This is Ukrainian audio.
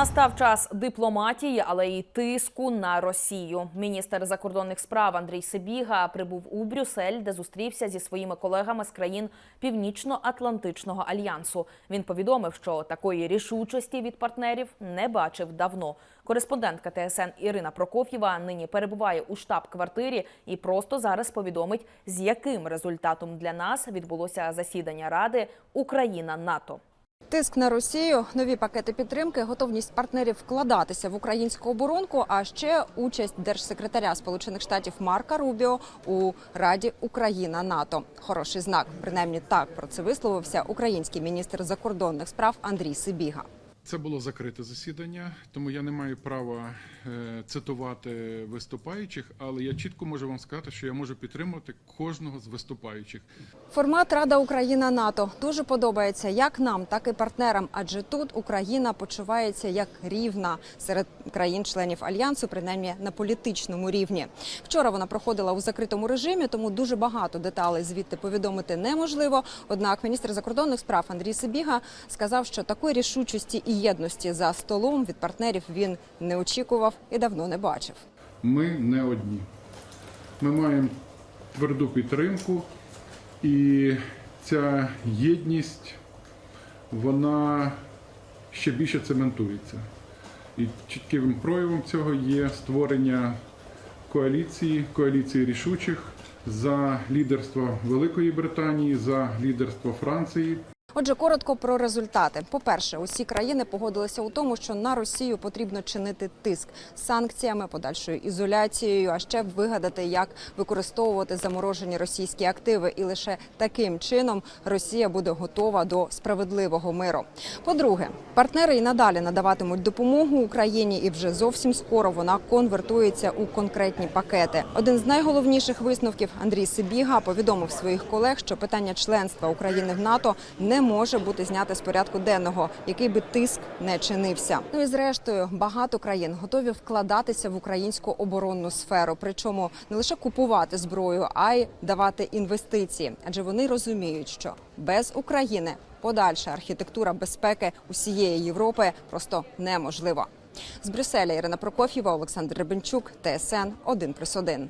Настав час дипломатії, але й тиску на Росію. Міністр закордонних справ Андрій Сибіга прибув у Брюссель, де зустрівся зі своїми колегами з країн Північно-Атлантичного альянсу. Він повідомив, що такої рішучості від партнерів не бачив давно. Кореспондентка ТСН Ірина Прокоф'єва нині перебуває у штаб-квартирі і просто зараз повідомить, з яким результатом для нас відбулося засідання Ради Україна НАТО. Тиск на Росію, нові пакети підтримки, готовність партнерів вкладатися в українську оборонку, а ще участь держсекретаря Сполучених Штатів Марка Рубіо у Раді Україна НАТО. Хороший знак. Принаймні так про це висловився український міністр закордонних справ Андрій Сибіга. Це було закрите засідання, тому я не маю права е, цитувати виступаючих, але я чітко можу вам сказати, що я можу підтримувати кожного з виступаючих. Формат Рада Україна НАТО дуже подобається як нам, так і партнерам, адже тут Україна почувається як рівна серед країн-членів альянсу, принаймні на політичному рівні. Вчора вона проходила у закритому режимі, тому дуже багато деталей звідти повідомити неможливо. Однак міністр закордонних справ Андрій Сибіга сказав, що такої рішучості і єдності за столом від партнерів він не очікував і давно не бачив. Ми не одні. Ми маємо тверду підтримку, і ця єдність вона ще більше цементується. І чітким проявом цього є створення коаліції, коаліції рішучих за лідерство Великої Британії, за лідерство Франції. Отже, коротко про результати. По-перше, усі країни погодилися у тому, що на Росію потрібно чинити тиск санкціями, подальшою ізоляцією, а ще вигадати, як використовувати заморожені російські активи. І лише таким чином Росія буде готова до справедливого миру. По-друге, партнери і надалі надаватимуть допомогу Україні, і вже зовсім скоро вона конвертується у конкретні пакети. Один з найголовніших висновків Андрій Сибіга повідомив своїх колег, що питання членства України в НАТО не може бути зняте з порядку денного, який би тиск не чинився. Ну і зрештою, багато країн готові вкладатися в українську оборонну сферу, причому не лише купувати зброю, а й давати інвестиції, адже вони розуміють, що без України подальша архітектура безпеки усієї Європи просто неможлива. З Брюсселя Ірина Прокоф'єва, Олександр Рибенчук, ТСН 1+,1.